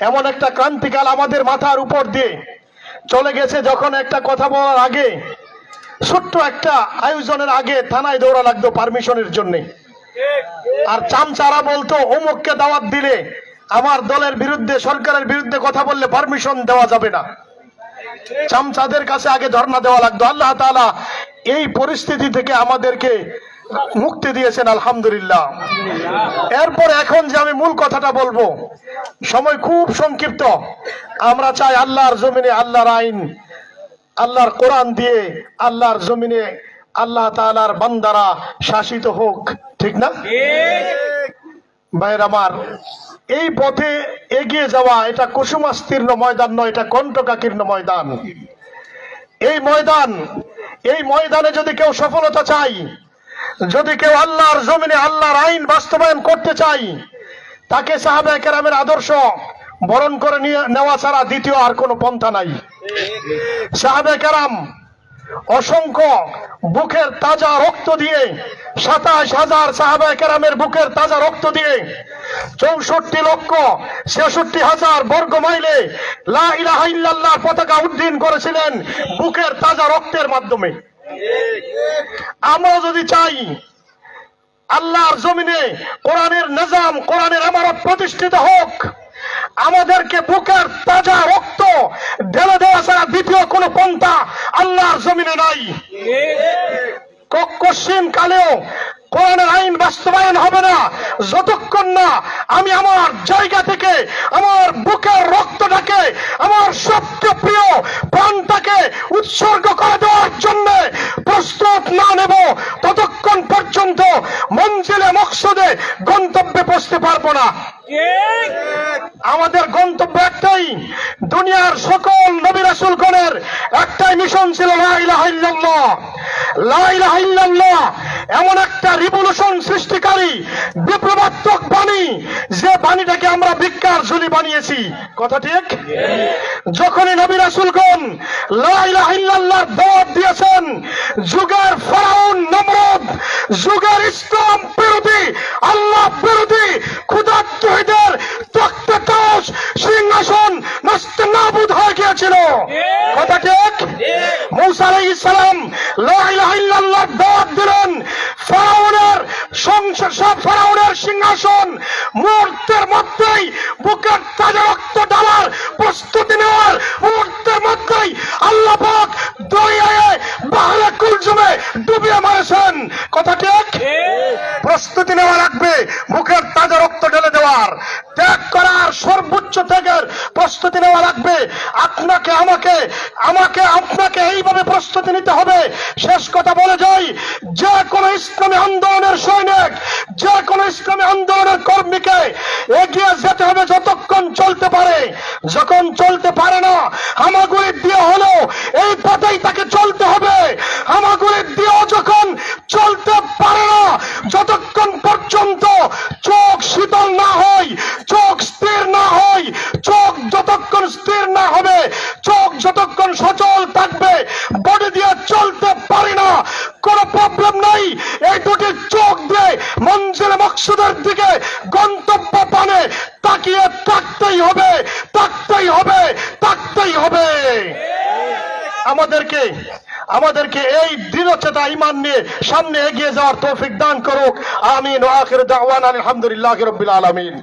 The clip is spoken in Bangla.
এমন একটা ক্রান্তিকাল আমাদের মাথার উপর দিয়ে চলে গেছে যখন একটা কথা বলার আগে, ছোট্ট একটা আয়োজনের আগে থানায় দৌড়া লাগতো পারমিশনের জন্য। আর চামচারা বলতো, অমুককে দাওয়াত দিলে আমার দলের বিরুদ্ধে, সরকারের বিরুদ্ধে কথা বললে পারমিশন দেওয়া যাবে না। চামচাদের কাছে আগে ধর্ণা দেওয়া লাগতো। আল্লাহ তাআলা এই পরিস্থিতি থেকে আমাদেরকে মুক্তি দিয়েছেন, আলহামদুলিল্লাহ। এরপর এখন যে আমি মূল কথাটা বলব, সময় খুব সংক্ষিপ্ত। আমরা চাই আল্লাহর জমিনে আল্লাহর আইন, আল্লাহর কোরআন দিয়ে আল্লাহর জমিনে আল্লাহ তালার বান্দারা শাসিত হোক, ঠিক না? ভাইয়ের আমার, এই পথে এগিয়ে যাওয়া এটা কুসুমাস্তীর্ণ ময়দান নয়, এটা কণ্ঠকাকীর্ণ ময়দান। এই ময়দান, এই ময়দানে যদি কেউ সফলতা চাই যদি কেউ আল্লাহর জমিনে আল্লাহর আইন বাস্তবায়ন করতে চাই তাকে সাহাবা কেরামের আদর্শ বরণ করে নেওয়া ছাড়া দ্বিতীয় আর কোনো পন্থা নাই। সাহাবে কেরাম অসংখ্য বুকের তাজা রক্ত দিয়ে, সাতাশ হাজার সাহাবে কেরামের বুকের তাজা রক্ত দিয়ে, চৌষট্টি লক্ষ ছেষট্টি হাজার বর্গ মাইলে পতাকা উদ্দিন করেছিলেন বুকের তাজা রক্তের মাধ্যমে। আমরা যদি চাই আল্লাহর জমিনে কোরআনের নিজাম, কোরআনের আমারত প্রতিষ্ঠিত হোক, আমাদেরকে বুকের তাজা রক্ত ঢেলে দেওয়া ছাড়া দ্বিতীয় কোন পন্থা আল্লাহর জমিনে নাই। কশ্চিন কালেও কোরআনের আইন বাস্তবায়ন হবে না। যতক্ষণ না আমি আমার জায়গা থেকে, আমার বুকের রক্তটাকে, আমার সবচেয়ে প্রিয় প্রাণটাকে উৎসর্গ করে দেওয়ার জন্য প্রস্তুত না নেব ততক্ষণ পর্যন্ত মঞ্জিলে মকসদে পৌঁছতে পারব না। আমাদের গন্তব্য একটাই, দুনিয়ার সকল নবী রাসূলগণের একটাই মিশন ছিল এমন একটা রিভলিউশন সৃষ্টিকারী, বিপ্লবাত্মক বাণী, যে বাণীটাকে আমরা ভিক্ষার ঝুলি বানিয়েছি। কথা ঠিক? যখনই নবী রাসূলগণ লা ইলাহা ইল্লাল্লাহর দাওয়াত দিয়েছেন, যুগের ফেরাউন নমরুদ, যুগের ইসলাম সংসার সব ফেরাউনের সিংহাসন মুহূর্তের মধ্যেই বুকের তাজা রক্ত ডালার প্রস্তুতি নেওয়ার মুহূর্তের মধ্যেই আল্লাহ পাক দরিয়ায় বাহারে কুলজমে ডুবিয়ে মারেছেন। কথা ঠিক? প্রস্তুতি নেওয়া লাগবে বুকের তাজা রক্ত ঢেলে দেওয়ার। ত্যাগ করার সর্বোচ্চ ত্যাগের প্রস্তুতি নেওয়া লাগবে। আপনাকে, আমাকে আমাকে, আপনাকে এইভাবে প্রস্তুতি নিতে হবে। শেষ কথা বলে যাই। যে কোনো ইসলামী আন্দোলনের সৈনিক, যে কোনো ইসলামী আন্দোলনের কর্মীকে এগিয়ে যেতে হবে যতক্ষণ চলতে পারে। যখন চলতে পারে না, হামাগুড়ি দিয়ে হলো এই পথেই তাকে চলতে হবে হামাগুড়ি দিয়েও যখন চলতে পারে না যতক্ষণ পর্যন্ত চোখ শীতল না হয় চোখ স্থির না হয় চোখ যতক্ষণ স্থির না হবে চোখ যতক্ষণ সচল থাকবে বডি দিয়ে চলতে পারি না কোনো প্রবলেম নাই এই দুটি চোখ দিয়ে মঞ্জিল মকসুদের দিকে গন্তব্য পানে তাকিয়ে থাকতেই হবে থাকতেই হবে থাকতেই হবে। আমাদেরকে আমাদেরকে এই দৃঢ়চেতা ইমান নিয়ে সামনে এগিয়ে যাওয়ার তৌফিক দান করুক। আমিন। ও আখির দাওয়ান আলহামদুলিল্লাহ রাব্বিল আলামিন।